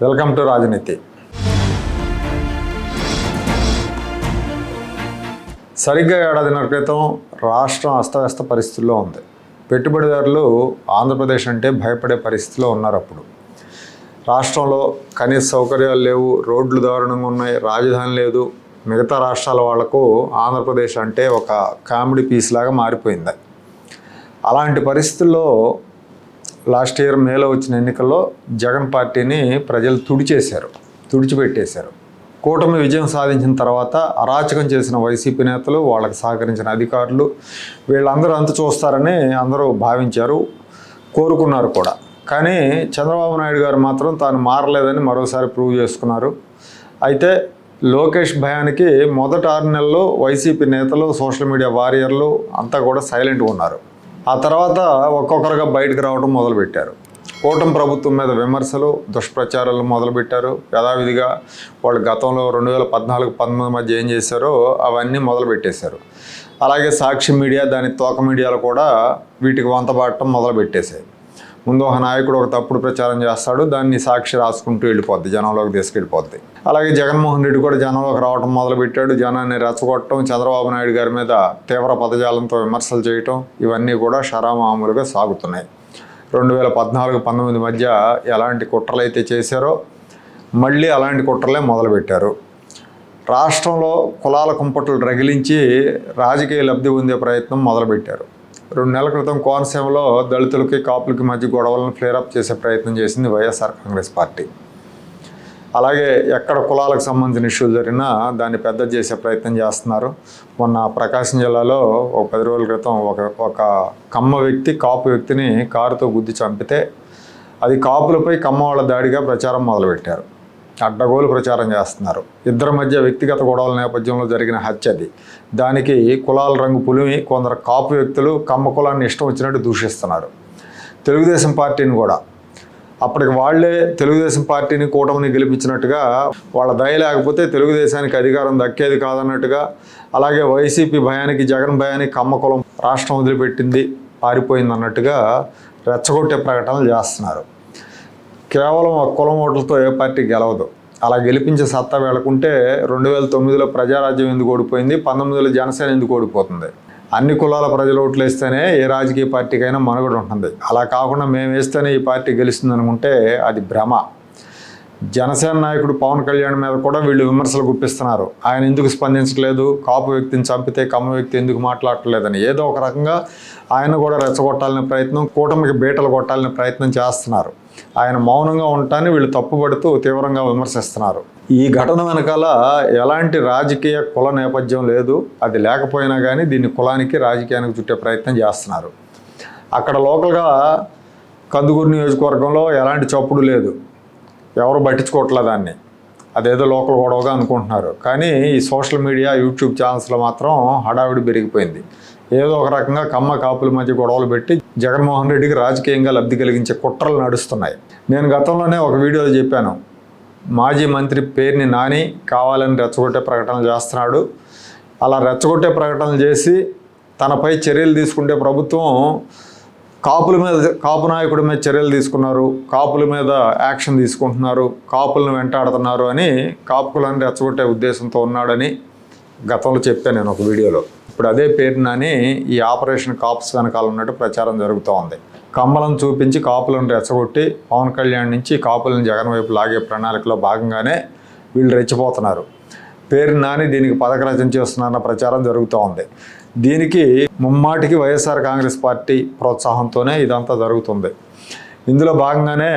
Welcome to రాజనీతి. సరిగ్గా ఏడాదిన్నర క్రితం రాష్ట్రం అస్తవ్యస్త పరిస్థితుల్లో ఉంది. పెట్టుబడిదారులు ఆంధ్రప్రదేశ్ అంటే భయపడే పరిస్థితిలో ఉన్నారు అప్పుడు. రాష్ట్రంలో కనీస సౌకర్యాలు లేవు రోడ్లు దారుణంగా ఉన్నాయి రాజధాని లేదు. మిగతా రాష్ట్రాల వాళ్ళకు ఆంధ్రప్రదేశ్ అంటే ఒక కామెడీ పీస్ లాగా మారిపోయింది. అలాంటి పరిస్థితుల్లో లాస్ట్ ఇయర్ మేలో వచ్చిన ఎన్నికల్లో జగన్ పార్టీని ప్రజలు తుడిచేశారు తుడిచిపెట్టేశారు. కూటమి విజయం సాధించిన తర్వాత అరాచకం చేసిన వైసీపీ నేతలు వాళ్ళకి సహకరించిన అధికారులు వీళ్ళందరూ అంత చూస్తారని అందరూ భావించారు కోరుకున్నారు కూడా. కానీ చంద్రబాబు నాయుడు గారు మాత్రం తాను మారలేదని మరోసారి ప్రూవ్ చేసుకున్నారు. అయితే లోకేష్ భయానికి మొదటి ఆరు నెలల్లో వైసీపీ నేతలు సోషల్ మీడియా వారియర్లు అంతా కూడా సైలెంట్గా ఉన్నారు. ఆ తర్వాత ఒక్కొక్కరుగా బయటకు రావడం మొదలుపెట్టారు. కూటమి ప్రభుత్వం మీద విమర్శలు దుష్ప్రచారాలు మొదలుపెట్టారు. యథావిధిగా వాళ్ళు గతంలో రెండు వేల పద్నాలుగు పంతొమ్మిది మధ్య ఏం చేశారో అవన్నీ మొదలుపెట్టేశారు. అలాగే సాక్షి మీడియా దాని తోక మీడియాలు కూడా వీటికి వంతబాటం మొదలుపెట్టేశాయి. ముందు ఒక నాయకుడు ఒక తప్పుడు ప్రచారం చేస్తాడు దాన్ని సాక్షి రాసుకుంటూ వెళ్ళిపోద్ది జనంలోకి తీసుకెళ్ళిపోద్ది. అలాగే జగన్మోహన్ రెడ్డి కూడా జనంలోకి రావడం మొదలుపెట్టాడు జనాన్ని రెచ్చగొట్టడం చంద్రబాబు నాయుడు గారి మీద తీవ్ర పదజాలంతో విమర్శలు చేయటం ఇవన్నీ కూడా షరామామూలుగా సాగుతున్నాయి. రెండు వేల పద్నాలుగు పంతొమ్మిది మధ్య ఎలాంటి కుట్రలు అయితే చేశారో మళ్ళీ అలాంటి కుట్రలే మొదలుపెట్టారు. రాష్ట్రంలో కులాల కుంపట్లు రగిలించి రాజకీయ లబ్ధి పొందే ప్రయత్నం మొదలుపెట్టారు. రెండు నెలల క్రితం కోనసీమలో దళితులకి కాపులకి మధ్య గొడవలను ఫ్లేరప్ చేసే ప్రయత్నం చేసింది వైఎస్ఆర్ కాంగ్రెస్ పార్టీ. అలాగే ఎక్కడ కులాలకు సంబంధించిన ఇష్యూలు జరిగినా దాన్ని పెద్ద చేసే ప్రయత్నం చేస్తున్నారు. మొన్న ప్రకాశం జిల్లాలో ఒక పది రోజుల క్రితం ఒక ఒక కమ్మ వ్యక్తి కాపు వ్యక్తిని కారుతో గుద్ది చంపితే అది కాపులపై కమ్మ వాళ్ళ దాడిగా ప్రచారం మొదలుపెట్టారు. అడ్డగోలు ప్రచారం చేస్తున్నారు. ఇద్దరి మధ్య వ్యక్తిగత గొడవల నేపథ్యంలో జరిగిన హత్య అది. దానికి కులాల రంగు పులిమి కొందరు కాపు వ్యక్తులు కమ్మ కులాన్ని ఇష్టం వచ్చినట్టు దూషిస్తున్నారు. తెలుగుదేశం పార్టీని కూడా. అప్పటికి వాళ్ళే తెలుగుదేశం పార్టీని కూటమిని గెలిపించినట్టుగా వాళ్ళ దయ లేకపోతే తెలుగుదేశానికి అధికారం దక్కేది కాదన్నట్టుగా అలాగే వైసీపీ భయానికి జగన్ భయానికి కమ్మ కులం రాష్ట్రం వదిలిపెట్టింది పారిపోయింది అన్నట్టుగా రెచ్చగొట్టే ప్రకటనలు చేస్తున్నారు. కేవలం ఒక కులం ఓట్లతో ఏ పార్టీ గెలవదు. అలా గెలిపించే సత్తా వీళ్ళకుంటే రెండు వేల తొమ్మిదిలో ప్రజారాజ్యం ఎందుకు ఓడిపోయింది పంతొమ్మిదిలో జనసేన ఎందుకు ఓడిపోతుంది? అన్ని కులాల ప్రజలు ఓట్లు వేస్తేనే ఏ రాజకీయ పార్టీకైనా మనుగడ ఉంటుంది. అలా కాకుండా మేము వేస్తేనే ఈ పార్టీ గెలుస్తుంది అనుకుంటే అది భ్రమ. జనసేన నాయకుడు పవన్ కళ్యాణ్ మీద కూడా వీళ్ళు విమర్శలు గుప్పిస్తున్నారు. ఆయన ఎందుకు స్పందించట్లేదు? కాపు వ్యక్తిని చంపితే కమ్మ వ్యక్తి ఎందుకు మాట్లాడలేదని ఏదో ఒక రకంగా ఆయన కూడా రెచ్చగొట్టాలనే ప్రయత్నం కూటమికి బీటలు కొట్టాలనే ప్రయత్నం చేస్తున్నారు. ఆయన మౌనంగా ఉండటాన్ని వీళ్ళు తప్పుపడుతూ తీవ్రంగా విమర్శిస్తున్నారు. ఈ ఘటన వెనకాల ఎలాంటి రాజకీయ కుల నేపథ్యం లేదు. అది లేకపోయినా కానీ దీన్ని కులానికి రాజకీయానికి చుట్టే ప్రయత్నం చేస్తున్నారు. అక్కడ లోకల్గా కందుకూరు నియోజకవర్గంలో ఎలాంటి చప్పుడు లేదు. ఎవరు పట్టించుకోవట్లే దాన్ని. అదేదో లోకల్ గొడవగా అనుకుంటున్నారు. కానీ ఈ సోషల్ మీడియా యూట్యూబ్ ఛానల్స్లో మాత్రం హడావిడి పెరిగిపోయింది. ఏదో ఒక రకంగా కమ్మ కాపుల మధ్య గొడవలు పెట్టి జగన్మోహన్ రెడ్డికి రాజకీయంగా లబ్ధి కలిగించే కుట్రలు నడుస్తున్నాయి. నేను గతంలోనే ఒక వీడియోలో చెప్పాను. మాజీ మంత్రి పేరుని నాని కావాలని రెచ్చగొట్టే ప్రకటనలు చేస్తున్నాడు. అలా రెచ్చగొట్టే ప్రకటనలు చేసి తనపై చర్యలు తీసుకుంటే ప్రభుత్వం కాపుల మీద కాపు నాయకుడి మీద చర్యలు తీసుకున్నారు కాపుల మీద యాక్షన్ తీసుకుంటున్నారు కాపులను వెంటాడుతున్నారు అని కాపు కులాన్ని రెచ్చగొట్టే ఉద్దేశంతో ఉన్నాడని గతంలో చెప్పాను నేను ఒక వీడియోలో. ఇప్పుడు అదే పేరు నాని ఈ ఆపరేషన్ కాప్స్ వెనకాల ఉన్నట్టు ప్రచారం జరుగుతూ ఉంది. కమ్మలను చూపించి కాపులను రెచ్చగొట్టి పవన్ కళ్యాణ్ నుంచి కాపులను జగన్ వైపు లాగే ప్రణాళికలో భాగంగానే వీళ్ళు రెచ్చిపోతున్నారు. పేరు నాని దీనికి పథక రచన చేస్తున్నారన్న ప్రచారం జరుగుతూ ఉంది. దీనికి ముమ్మాటికి వైఎస్ఆర్ కాంగ్రెస్ పార్టీ ప్రోత్సాహంతోనే ఇదంతా జరుగుతుంది. ఇందులో భాగంగానే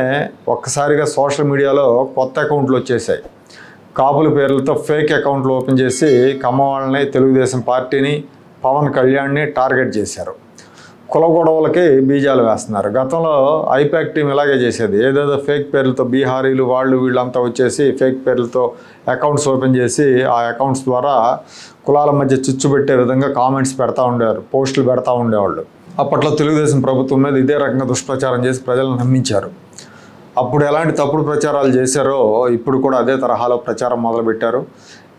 ఒక్కసారిగా సోషల్ మీడియాలో కొత్త అకౌంట్లు వచ్చేసాయి. కాపుల పేర్లతో ఫేక్ అకౌంట్లు ఓపెన్ చేసి కమ్మ వాళ్ళని తెలుగుదేశం పార్టీని పవన్ కళ్యాణ్ని టార్గెట్ చేశారు. కుల గొడవలకి బీజాలు వేస్తున్నారు. గతంలో ఐపాక్ టీం ఇలాగే చేసేది. ఏదేదో ఫేక్ పేర్లతో బీహారీలు వాళ్ళు వీళ్ళంతా వచ్చేసి ఫేక్ పేర్లతో అకౌంట్స్ ఓపెన్ చేసి ఆ అకౌంట్స్ ద్వారా కులాల మధ్య చిచ్చు పెట్టే విధంగా కామెంట్స్ పెడతా ఉండేవారు పోస్టులు పెడతా ఉండేవాళ్ళు. అప్పట్లో తెలుగుదేశం ప్రభుత్వం మీద ఇదే రకంగా దుష్ప్రచారం చేసి ప్రజలను నమ్మించారు. అప్పుడు ఎలాంటి తప్పుడు ప్రచారాలు చేశారో ఇప్పుడు కూడా అదే తరహాలో ప్రచారం మొదలుపెట్టారు.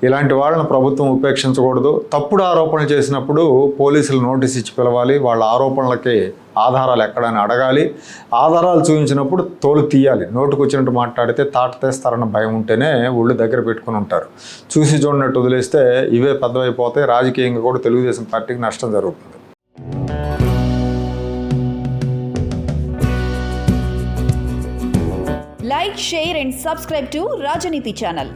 ఇలాంటి వాళ్ళని ప్రభుత్వం ఉపేక్షించకూడదు. తప్పుడు ఆరోపణలు చేసినప్పుడు పోలీసులు నోటీస్ ఇచ్చి పిలవాలి. వాళ్ళ ఆరోపణలకి ఆధారాలు ఎక్కడని అడగాలి. ఆధారాలు చూపించినప్పుడు తోలు తీయాలి. నోటుకు వచ్చినట్టు మాట్లాడితే తాట తీస్తారన్న భయం ఉంటేనే ఒళ్ళు దగ్గర పెట్టుకుని ఉంటారు. చూసి చూడనట్టు వదిలేస్తే ఇవే పెద్దవైపోతే రాజకీయంగా కూడా తెలుగుదేశం పార్టీకి నష్టం జరుగుతుంది. Like share and subscribe to Rajaneeti channel